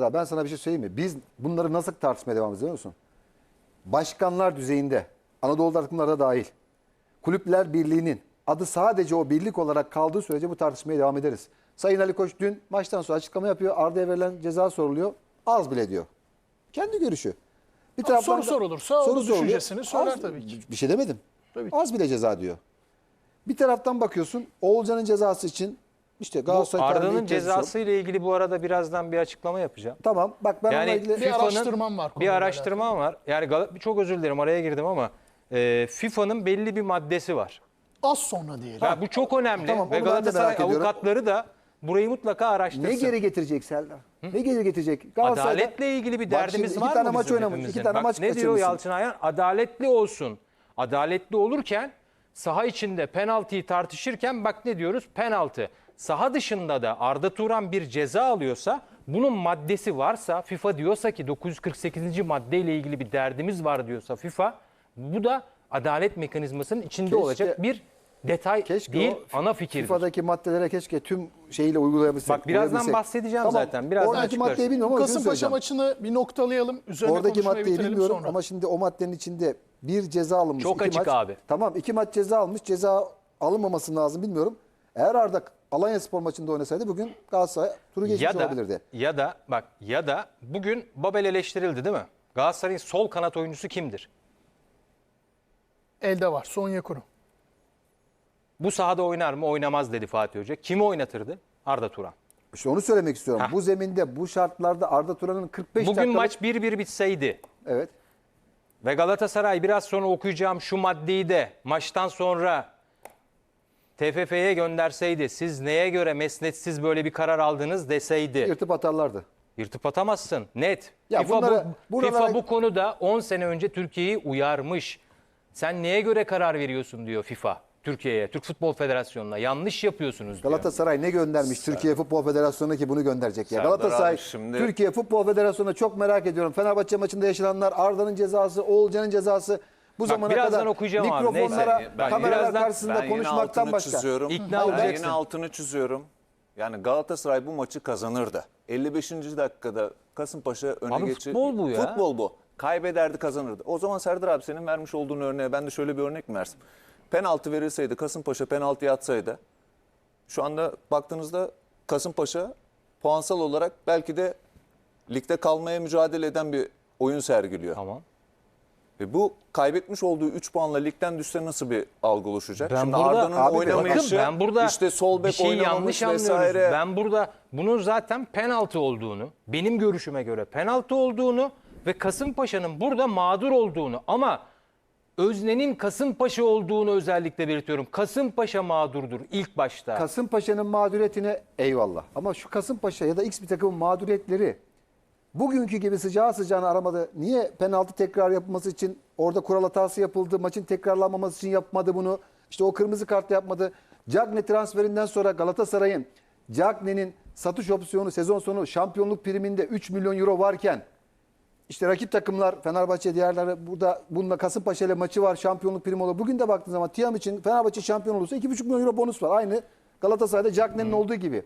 Ya Ben sana bir şey söyleyeyim mi? Biz bunları nasıl tartışmaya devam ediyoruz biliyor musun? Başkanlar düzeyinde, Anadolu takımları da dahil, Kulüpler Birliği'nin adı sadece o birlik olarak kaldığı sürece bu tartışmaya devam ederiz. Sayın Ali Koç dün maçtan sonra açıklama yapıyor. Arda'ya verilen ceza soruluyor. Az bile diyor. Kendi görüşü. Bir Ama soru da- sorulursa soruluyor. düşüncesini söyler Az- tabii ki. Bir şey demedim. Tabii ki. Az bile ceza diyor. Bir taraftan bakıyorsun Oğulcan'ın cezası için işte Galatasaray Arda'nın cezası ile ilgili bu arada birazdan bir açıklama yapacağım. Tamam bak ben onunla Yani ilgili... Bir araştırmam var Bir konuyla araştırma var. Yani Gal- çok özür dilerim araya girdim ama e, FIFA'nın belli bir maddesi var. Az sonra diyelim. Ya bu çok önemli Tamam, ve Galatasaray avukatları da burayı mutlaka araştırsın. Ne geri getirecek Serdar? Ne geri getirecek? Galatasaray'da- Adaletle ilgili bir Bak derdimiz şimdi var iki tane mı maç oynamış, iki tane Bak maç ne diyor. Yalçın Ayhan? Adaletli olsun. Adaletli olurken saha içinde penaltıyı tartışırken bak ne diyoruz? Penaltı. Saha dışında da Arda Turan bir ceza alıyorsa bunun maddesi varsa FIFA diyorsa ki 948. maddeyle ilgili bir derdimiz var diyorsa FIFA bu da adalet mekanizmasının içinde Keşke- olacak bir detay Keşke değil o ana fikir. FIFA'daki maddelere keşke tüm şeyiyle uygulayabilsek. Bak birazdan uyabilsek. bahsedeceğim zaten, birazdan Oradaki açıklarsın. maddeyi bilmiyorum ama Kasımpaşa maçını bir noktalayalım. Üzerine Oradaki maddeyi bilmiyorum sonra. ama şimdi o maddenin içinde bir ceza alınmış. Çok iki açık maç, abi. Tamam iki maç ceza almış. Ceza alınmaması lazım bilmiyorum. Eğer Arda Alanya Spor maçında oynasaydı bugün Galatasaray turu geçmiş ya da, olabilirdi. Ya da bak ya da bugün Babel eleştirildi değil mi? Galatasaray'ın sol kanat oyuncusu kimdir? Elde var. Sonya Kuru. Bu sahada oynar mı? Oynamaz dedi Fatih Hoca. Kimi oynatırdı? Arda Turan. İşte onu söylemek istiyorum. Hah. Bu zeminde bu şartlarda Arda Turan'ın 45 Bugün dakikalık... maç 1-1 bitseydi Evet. ve Galatasaray biraz sonra okuyacağım şu maddeyi de maçtan sonra TFF'ye gönderseydi siz neye göre mesnetsiz böyle bir karar aldınız deseydi. Yırtıp atarlardı. Yırtıp atamazsın. Net. Ya FIFA, bunlara- bu, buralara- FIFA bu konuda 10 sene önce Türkiye'yi uyarmış. Sen neye göre karar veriyorsun diyor FIFA. Türkiye'ye, Türk Futbol Federasyonu'na. Yanlış yapıyorsunuz diyor. Galatasaray ne göndermiş Türkiye Futbol Federasyonu'na ki bunu gönderecek ya. Serdar Galatasaray abi şimdi- Türkiye Futbol Federasyonu'na çok merak ediyorum. Fenerbahçe maçında yaşananlar, Arda'nın cezası, Oğulcan'ın cezası bu zamana birazdan kadar okuyacağım abi, mikrofonlara, neyse. Ben kameralar birazdan- karşısında ben konuşmaktan başka. çiziyorum. İkna ben olacaksın. yine altını çiziyorum. Yani Galatasaray bu maçı kazanırdı. 55. dakikada Kasımpaşa öne Abi geçi. futbol bu ya. Futbol bu. Kaybederdi kazanırdı. O zaman Serdar abi senin vermiş olduğun örneğe ben de şöyle bir örnek mi versin? Penaltı verilseydi, Kasımpaşa penaltı yatsaydı şu anda baktığınızda Kasımpaşa puansal olarak belki de ligde kalmaya mücadele eden bir oyun sergiliyor. Tamam. Ve bu kaybetmiş olduğu 3 puanla ligden düşse nasıl bir algı oluşacak? Ben Şimdi burada Arda'nın oynamayışı, bakın ben burada işte sol bir bek şeyi yanlış oynamamış anlıyoruz. vesaire. Ben burada bunun zaten penaltı olduğunu, benim görüşüme göre penaltı olduğunu ve Kasımpaşa'nın burada mağdur olduğunu ama Özne'nin Kasımpaşa olduğunu özellikle belirtiyorum. Kasımpaşa mağdurdur ilk başta. Kasımpaşa'nın mağduriyetine eyvallah. Ama şu Kasımpaşa ya da X bir takımın mağduriyetleri bugünkü gibi sıcağı sıcağına aramadı. Niye penaltı tekrar yapılması için orada kural hatası yapıldı, maçın tekrarlanmaması için yapmadı bunu. İşte o kırmızı kartla yapmadı. Cagne transferinden sonra Galatasaray'ın Cagne'nin satış opsiyonu sezon sonu şampiyonluk priminde 3 milyon euro varken işte rakip takımlar Fenerbahçe diğerleri burada bununla Kasımpaşa ile maçı var şampiyonluk primi olur. Bugün de baktığın zaman Tiam için Fenerbahçe şampiyon olursa 2,5 milyon euro bonus var. Aynı Galatasaray'da Cagney'in olduğu gibi.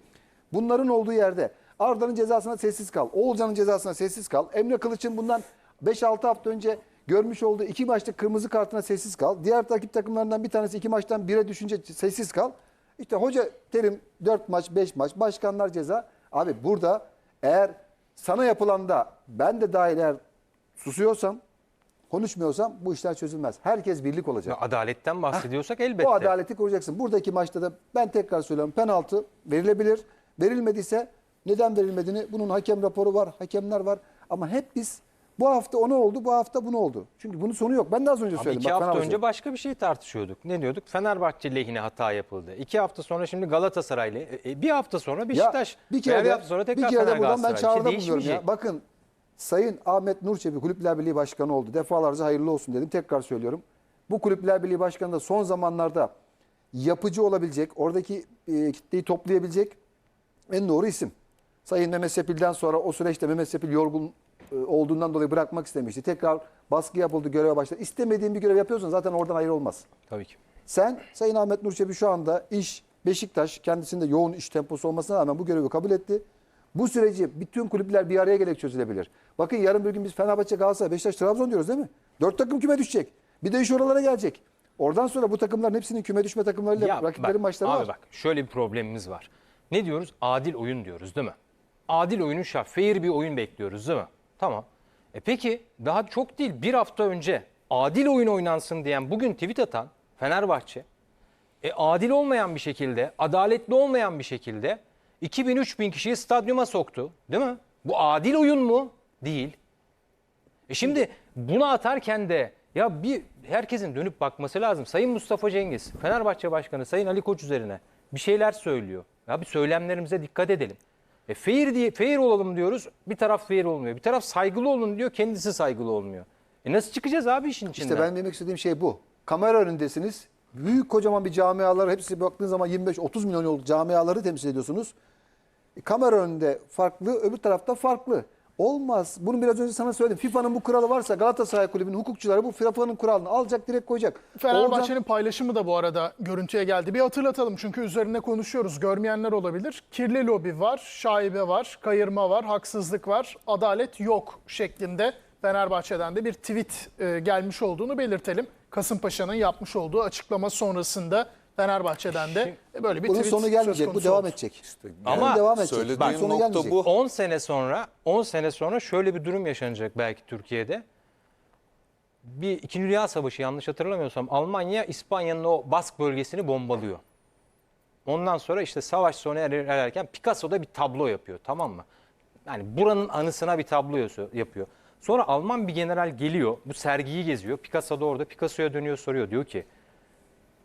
Bunların olduğu yerde Arda'nın cezasına sessiz kal. Oğulcan'ın cezasına sessiz kal. Emre Kılıç'ın bundan 5-6 hafta önce görmüş olduğu iki maçta kırmızı kartına sessiz kal. Diğer rakip takımlarından bir tanesi iki maçtan bire düşünce sessiz kal. İşte hoca terim 4 maç 5 maç başkanlar ceza. Abi burada eğer sana yapılanda ben de dahil eğer susuyorsam konuşmuyorsam bu işler çözülmez. Herkes birlik olacak. Adaletten bahsediyorsak elbette. Bu adaleti kuracaksın. Buradaki maçta da ben tekrar söylüyorum penaltı verilebilir. Verilmediyse neden verilmediğini bunun hakem raporu var, hakemler var. Ama hep biz bu hafta o ne oldu, bu hafta bu ne oldu? Çünkü bunun sonu yok. Ben de az önce Abi söyledim. iki Bak, hafta Fenerbahçe. önce başka bir şey tartışıyorduk. Ne diyorduk? Fenerbahçe lehine hata yapıldı. İki hafta sonra şimdi Galatasaray'la. e, e, bir hafta sonra Beşiktaş. Ya bir kere bir de, hafta sonra bir tekrar kere de buradan ben Galatasaray. Bir şey çağrıda bulunuyorum ya. değişmeyecek. Bakın Sayın Ahmet Nurçebi Kulüpler Birliği Başkanı oldu. Defalarca hayırlı olsun dedim. Tekrar söylüyorum. Bu Kulüpler Birliği Başkanı da son zamanlarda yapıcı olabilecek, oradaki e, kitleyi toplayabilecek en doğru isim. Sayın Mehmet Sepil'den sonra o süreçte Mehmet Sepil yorgun e, olduğundan dolayı bırakmak istemişti. Tekrar baskı yapıldı, göreve başladı. İstemediğin bir görev yapıyorsan zaten oradan hayır olmaz. Tabii ki. Sen Sayın Ahmet Nur Çebi şu anda iş Beşiktaş kendisinde yoğun iş temposu olmasına rağmen bu görevi kabul etti. Bu süreci bütün kulüpler bir araya gelerek çözülebilir. Bakın yarın bir gün biz Fenerbahçe, Galatasaray, Beşiktaş, Trabzon diyoruz değil mi? Dört takım küme düşecek. Bir de iş oralara gelecek. Oradan sonra bu takımların hepsinin küme düşme takımlarıyla Ya rakiplerin bak, maçları abi var. bak şöyle bir problemimiz var. Ne diyoruz? Adil oyun diyoruz değil mi? Adil oyunun şart. Fair bir oyun bekliyoruz değil mi? Tamam. E peki daha çok değil bir hafta önce adil oyun oynansın diyen bugün tweet atan Fenerbahçe e, adil olmayan bir şekilde, adaletli olmayan bir şekilde 2000-3000 kişiyi stadyuma soktu. Değil mi? Bu adil oyun mu? Değil. E şimdi bunu atarken de ya bir herkesin dönüp bakması lazım. Sayın Mustafa Cengiz, Fenerbahçe Başkanı Sayın Ali Koç üzerine bir şeyler söylüyor. Ya bir söylemlerimize dikkat edelim. E fair diye fair olalım diyoruz. Bir taraf fair olmuyor. Bir taraf saygılı olun diyor. Kendisi saygılı olmuyor. E nasıl çıkacağız abi işin içinden? İşte ben demek istediğim şey bu. Kamera önündesiniz. Büyük kocaman bir camialar hepsi baktığın zaman 25-30 milyon yoluk camiaları temsil ediyorsunuz. E, kamera önünde farklı, öbür tarafta farklı. Olmaz. Bunu biraz önce sana söyledim. FIFA'nın bu kuralı varsa Galatasaray Kulübü'nün hukukçuları bu FIFA'nın kuralını alacak direkt koyacak. Fenerbahçe'nin paylaşımı da bu arada görüntüye geldi. Bir hatırlatalım çünkü üzerine konuşuyoruz. Görmeyenler olabilir. Kirli lobi var, şaibe var, kayırma var, haksızlık var, adalet yok şeklinde Fenerbahçe'den de bir tweet e, gelmiş olduğunu belirtelim. Kasımpaşa'nın yapmış olduğu açıklama sonrasında Fenerbahçe'den de e, böyle bir Bunun tweet sonu söz gelmeyecek. Bu devam oldu. edecek. Ama Bunun devam edecek. söylediğim Bak, sonu nokta gelmeyecek. bu. 10 sene sonra 10 sene sonra şöyle bir durum yaşanacak belki Türkiye'de. Bir İkinci Dünya Savaşı yanlış hatırlamıyorsam Almanya İspanya'nın o Bask bölgesini bombalıyor. Ondan sonra işte savaş sona erer- ererken Picasso da bir tablo yapıyor tamam mı? Yani buranın anısına bir tablo yapıyor. Sonra Alman bir general geliyor bu sergiyi geziyor. Picasso da orada Picasso'ya dönüyor soruyor diyor ki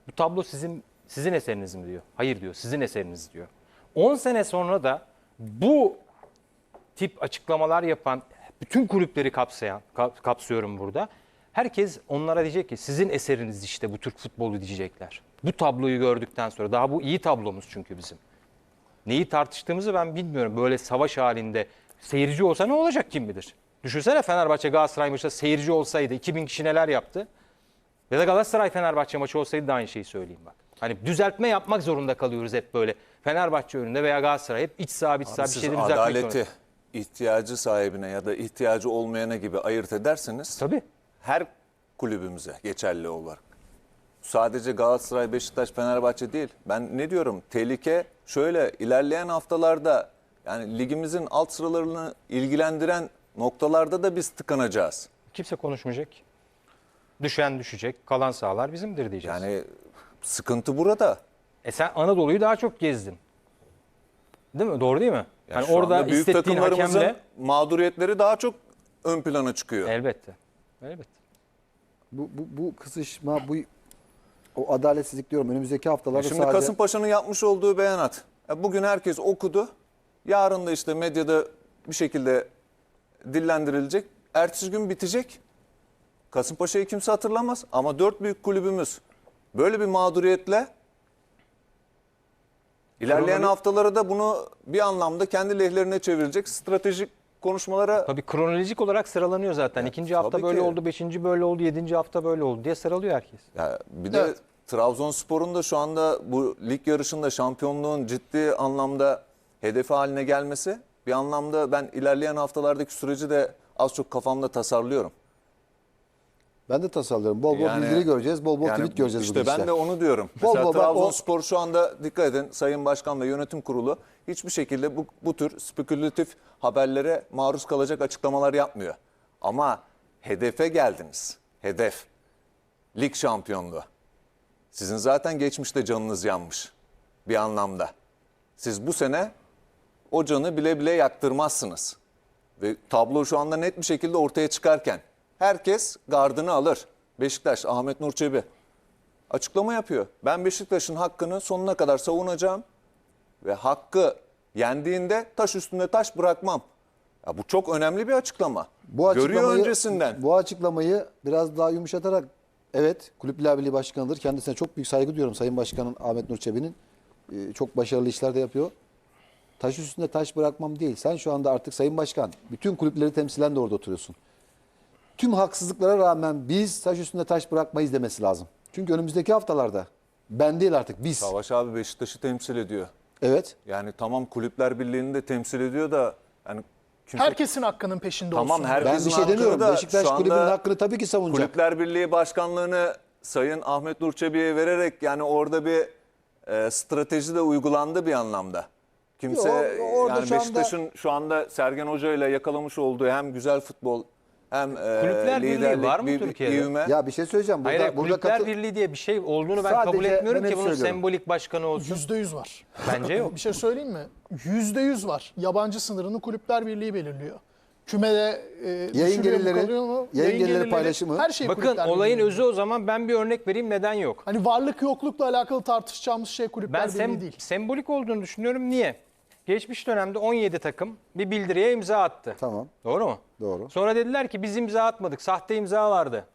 bu tablo sizin sizin eseriniz mi diyor. Hayır diyor sizin eseriniz diyor. 10 sene sonra da bu tip açıklamalar yapan bütün kulüpleri kapsayan kap- kapsıyorum burada. Herkes onlara diyecek ki sizin eseriniz işte bu Türk futbolu diyecekler. Bu tabloyu gördükten sonra daha bu iyi tablomuz çünkü bizim. Neyi tartıştığımızı ben bilmiyorum. Böyle savaş halinde seyirci olsa ne olacak kim bilir. Düşünsene Fenerbahçe Galatasaray maçında seyirci olsaydı 2000 kişi neler yaptı? Ya da Galatasaray Fenerbahçe maçı olsaydı da aynı şeyi söyleyeyim bak. Hani düzeltme yapmak zorunda kalıyoruz hep böyle. Fenerbahçe önünde veya Galatasaray hep iç saha iç saha bir şeyleri düzeltmek adaleti zorunda. ihtiyacı sahibine ya da ihtiyacı olmayana gibi ayırt ederseniz Tabii. her kulübümüze geçerli olarak. Sadece Galatasaray, Beşiktaş, Fenerbahçe değil. Ben ne diyorum? Tehlike şöyle ilerleyen haftalarda yani ligimizin alt sıralarını ilgilendiren noktalarda da biz tıkanacağız. Kimse konuşmayacak. Düşen düşecek, kalan sahalar bizimdir diyeceğiz. Yani sıkıntı burada. E sen Anadolu'yu daha çok gezdin. Değil mi? Doğru değil mi? Yani hani şu orada anda büyük takımlarımızın hakemle mağduriyetleri daha çok ön plana çıkıyor. elbette. Elbette. Bu, bu, bu kısışma, bu o adaletsizlik diyorum önümüzdeki haftalarda Şimdi sadece... Kasımpaşa'nın yapmış olduğu beyanat. Ya Bugün herkes okudu. Yarın da işte medyada bir şekilde dillendirilecek. Ertesi gün bitecek. Kasımpaşa'yı kimse hatırlamaz. Ama dört büyük kulübümüz böyle bir mağduriyetle ilerleyen Kronoloji- haftalara da bunu bir anlamda kendi lehlerine çevirecek stratejik konuşmalara Tabii kronolojik olarak sıralanıyor zaten. İkinci hafta tabii böyle ki. oldu, beşinci böyle oldu, yedinci hafta böyle oldu diye sıralıyor herkes. Ya bir de Evet. Trabzonspor'un da şu anda bu lig yarışında şampiyonluğun ciddi anlamda hedefi haline gelmesi bir anlamda ben ilerleyen haftalardaki süreci de az çok kafamda tasarlıyorum. Ben de tasarlıyorum. Bol bol Yani- bildiri göreceğiz, bol bol tweet göreceğiz İşte bugün ben işte. de onu diyorum. Bol Mesela bol o- Trabzonspor şu anda dikkat edin Sayın Başkan ve Yönetim Kurulu hiçbir şekilde bu, bu tür spekülatif haberlere maruz kalacak açıklamalar yapmıyor. Ama hedefe geldiniz. Hedef. Lig şampiyonluğu. Sizin zaten geçmişte canınız yanmış bir anlamda. Siz bu sene o canı bile bile yaktırmazsınız. Ve tablo şu anda net bir şekilde ortaya çıkarken herkes gardını alır. Beşiktaş, Ahmet Nur Çebi açıklama yapıyor. Ben Beşiktaş'ın hakkını sonuna kadar savunacağım ve hakkı yendiğinde taş üstünde taş bırakmam. Ya bu çok önemli bir açıklama. Bu Görüyor öncesinden. Bu açıklamayı biraz daha yumuşatarak evet Kulüpler Birliği Başkanı'dır. Kendisine çok büyük saygı duyuyorum Sayın Başkanım Ahmet Nur Çebi'nin. Ee, çok başarılı işler de yapıyor. Taş üstünde taş bırakmam değil. Sen şu anda artık Sayın Başkan bütün kulüpleri temsilen de orada oturuyorsun. Tüm haksızlıklara rağmen biz taş üstünde taş bırakmayız demesi lazım. Çünkü önümüzdeki haftalarda ben değil artık biz. Savaş abi Beşiktaş'ı temsil ediyor. Evet. Yani tamam Kulüpler Birliği'ni de temsil ediyor da yani kimse Herkesin hakkının peşinde Tamam, olsun. Ben Herkesin bir şey demiyorum. da Beşiktaş kulübünün hakkını tabii ki savunacak. Kulüpler Birliği Başkanlığı'nı Sayın Ahmet Nur Çebi'ye vererek yani orada bir e, strateji de uygulandı bir anlamda. Kimse Yo, orada yani şu anda- Beşiktaş'ın şu anda Sergen Hoca ile yakalamış olduğu hem güzel futbol hem e, Kulüpler Birliği var mı bir- Türkiye'de? ivme. Ya bir şey söyleyeceğim. Burada, Hayır, hayır, burada Kulüpler katı- Birliği diye bir şey olduğunu ben Sadece kabul etmiyorum ben ki bunun söylüyorum. sembolik başkanı olsun. Yüzde yüz var. Bence yok. Bir şey söyleyeyim mi? Yüzde yüz var. Yabancı sınırını Kulüpler Birliği belirliyor. Kümede e, düşürüyor mu, gelirleri, kalıyor mu? yayın gelirleri paylaşımı. Her şey Bakın Kulüpler olayın Birliği. özü o zaman ben bir örnek vereyim neden yok. Hani varlık yoklukla alakalı tartışacağımız şey Kulüpler Ben Birliği sem- değil. sembolik olduğunu düşünüyorum. Niye? Geçmiş dönemde 17 takım bir bildiriye imza attı. Tamam. Doğru mu? Doğru. Sonra dediler ki biz imza atmadık. Sahte imza vardı.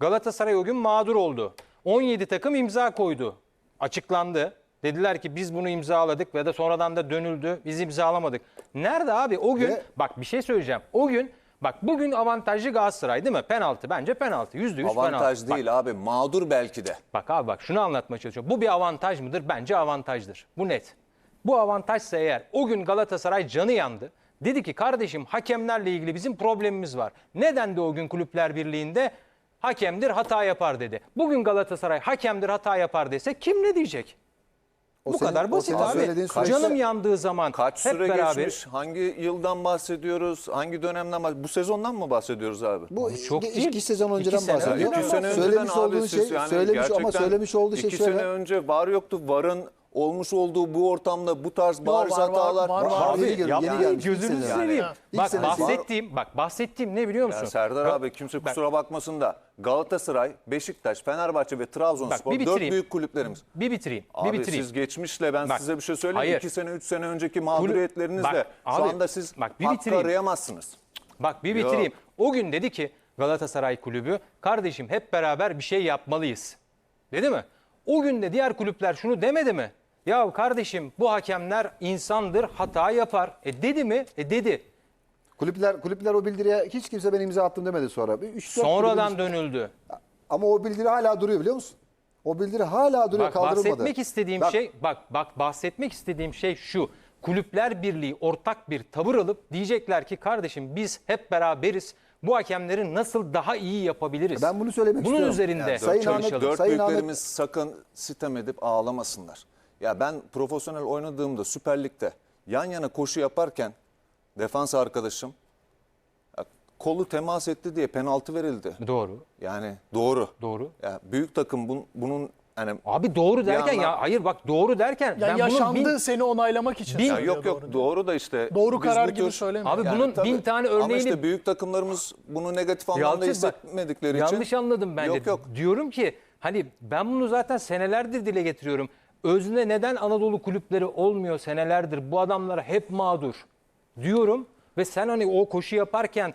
Galatasaray o gün mağdur oldu. 17 takım imza koydu. Açıklandı. Dediler ki biz bunu imzaladık ve de sonradan da dönüldü. Biz imzalamadık. Nerede abi? O gün Ve- bak bir şey söyleyeceğim. O gün bak bugün avantajlı Galatasaray değil mi? Penaltı bence penaltı. %100 penaltı. Avantaj Bak, değil abi mağdur belki de. Bak abi bak şunu anlatmaya çalışıyorum. Bu bir avantaj mıdır? Bence avantajdır. Bu net. Bu avantajsa eğer o gün Galatasaray canı yandı. Dedi ki kardeşim hakemlerle ilgili bizim problemimiz var. Neden de o gün Kulüpler Birliği'nde hakemdir hata yapar dedi. Bugün Galatasaray hakemdir hata yapar dese kim ne diyecek? O Bu senin- kadar basit abi. süreçte- Canım yandığı zaman Kaç hep süre beraber geçmiş? Hangi yıldan bahsediyoruz? Hangi dönemden bahsediyoruz? Bu sezondan mı bahsediyoruz abi? Bu çok iki, değil. iki sezon İki önceden sene bahsediyor. önceden İki sene önceden söylemiş abi olduğun siz şey, yani söylemiş ama söylemiş olduğu şey iki şöyle. sene önce var yoktu. Varın olmuş olduğu bu ortamda bu tarz bariz var, var, hatalar. var, var. Abi, yeni Yapmayın, yeni gelmiş, gözünüzü yani. seveyim. İlk Bak sene- bahsettiğim, bak bahsettiğim ne biliyor musun? Ya Serdar abi kimse kusura bakmasın da Galatasaray, Beşiktaş, Fenerbahçe ve Trabzonspor Bak, dört büyük kulüplerimiz. Bir bitireyim, Abi bir bitireyim. siz geçmişle ben Bak, size bir şey söyleyeyim. hayır. İki sene, üç sene önceki mağduriyetlerinizle Bak, şu anda siz bak, bir hakkı bitireyim. arayamazsınız. Bak bir Yok. bitireyim. O gün dedi ki Galatasaray kulübü kardeşim hep beraber bir şey yapmalıyız. Dedi mi? O gün de diğer kulüpler şunu demedi mi? Ya kardeşim bu hakemler insandır hata yapar. E dedi mi? E dedi. Kulüpler kulüpler o bildiriye hiç kimse ben imza attım demedi sonra. Bir üç, dört Sonradan dönüldü. Ama o bildiri hala duruyor biliyor musun? O bildiri hala duruyor Bak kaldırılmadı. bahsetmek istediğim Bak, şey bak bak bahsetmek istediğim şey şu. Kulüpler Birliği ortak bir tavır alıp diyecekler ki kardeşim biz hep beraberiz. Bu hakemleri nasıl daha iyi yapabiliriz? Ben bunu söylemek Bunun istiyorum. üzerinde Yani Sayın Ahmet- çalışalım. Dört Sayın büyüklerimiz sakın sitem edip ağlamasınlar. Ya ben profesyonel oynadığımda Süper Lig'de yan yana koşu yaparken defans arkadaşım ya kolu temas etti diye penaltı verildi. Doğru. Yani doğru. Doğru. Ya büyük takım bun- bunun hani Abi doğru derken yandan- ya hayır bak doğru derken Ya ben bunun yaşandı bin- seni onaylamak için bin- ya söylüyor yok yok doğru. doğru, da işte Doğru biz karar bu gibi tür- söyleme. Abi Yani bunun tabii. bin tane Ama örneğini işte büyük takımlarımız bunu negatif anlamda Yalçın bak, hissetmedikleri için. yanlış anladım bence. Yok yok. Diyorum ki hani ben bunu zaten senelerdir dile getiriyorum. Özne neden Anadolu kulüpleri olmuyor senelerdir? Bu adamlar hep mağdur diyorum ve sen hani o koşu yaparken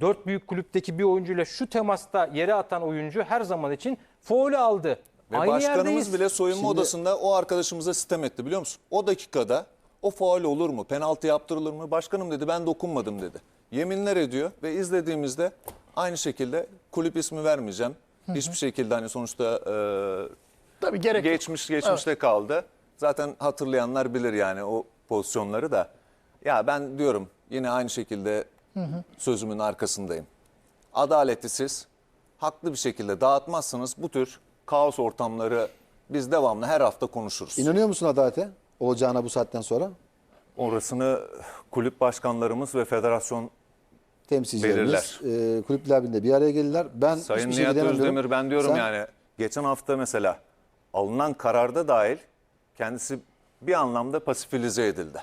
dört büyük kulüpteki bir oyuncuyla şu temasta yere atan oyuncu her zaman için faulü aldı. Ve Aynı başkanımız yerdeyiz. bile soyunma Şimdi- odasında o arkadaşımıza sitem etti biliyor musun? O dakikada o faul olur mu? Penaltı yaptırılır mı? Başkanım dedi ben dokunmadım dedi. Yeminler ediyor ve izlediğimizde aynı şekilde kulüp ismi vermeyeceğim. Hiçbir şekilde hani sonuçta e, Tabii gerek yok. geçmiş geçmişte kaldı. Zaten hatırlayanlar bilir yani o pozisyonları da. Ya ben diyorum yine aynı şekilde sözümün arkasındayım. Adaleti siz haklı bir şekilde dağıtmazsanız bu tür kaos ortamları biz devamlı her hafta konuşuruz. İnanıyor musun adalete? Olacağına bu saatten sonra? Orasını kulüp başkanlarımız ve federasyon Temsilcilerimiz e, kulüpler birliğinde bir araya gelirler. Ben Sayın hiçbir şey Nihat diyemem diyorum. Özdemir ben diyorum Sen- yani geçen hafta mesela alınan kararda dahil kendisi bir anlamda pasifilize edildi.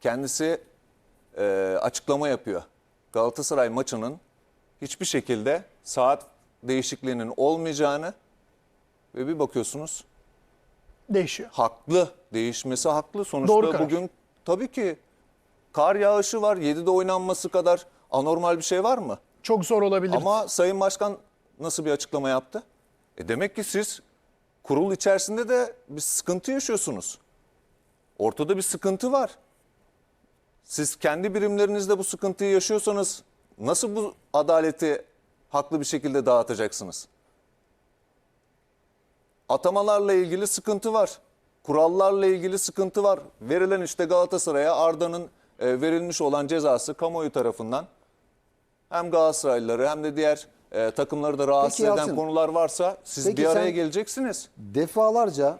Kendisi e, açıklama yapıyor. Galatasaray maçının hiçbir şekilde saat değişikliğinin olmayacağını ve bir bakıyorsunuz Değişiyor. haklı değişmesi haklı. Sonuçta Doğru karar. bugün tabii ki kar yağışı var 7'de oynanması kadar anormal bir şey var mı? Çok zor olabilir. Ama Sayın Başkan nasıl bir açıklama yaptı? E demek ki siz kurul içerisinde de bir sıkıntı yaşıyorsunuz. Ortada bir sıkıntı var. Siz kendi birimlerinizde bu sıkıntıyı yaşıyorsanız nasıl bu adaleti haklı bir şekilde dağıtacaksınız? Atamalarla ilgili sıkıntı var. kurallarla ilgili sıkıntı var. Verilen işte Galatasaray'a Arda'nın e, verilmiş olan cezası kamuoyu tarafından hem Galatasaraylıları hem de diğer e, takımları da rahatsız Peki eden Yalçın, konular varsa siz peki bir araya sen- geleceksiniz. Defalarca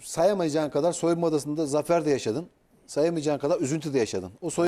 sayamayacağın kadar soyunma odasında zafer de yaşadın. Sayamayacağın kadar üzüntü de yaşadın. O soy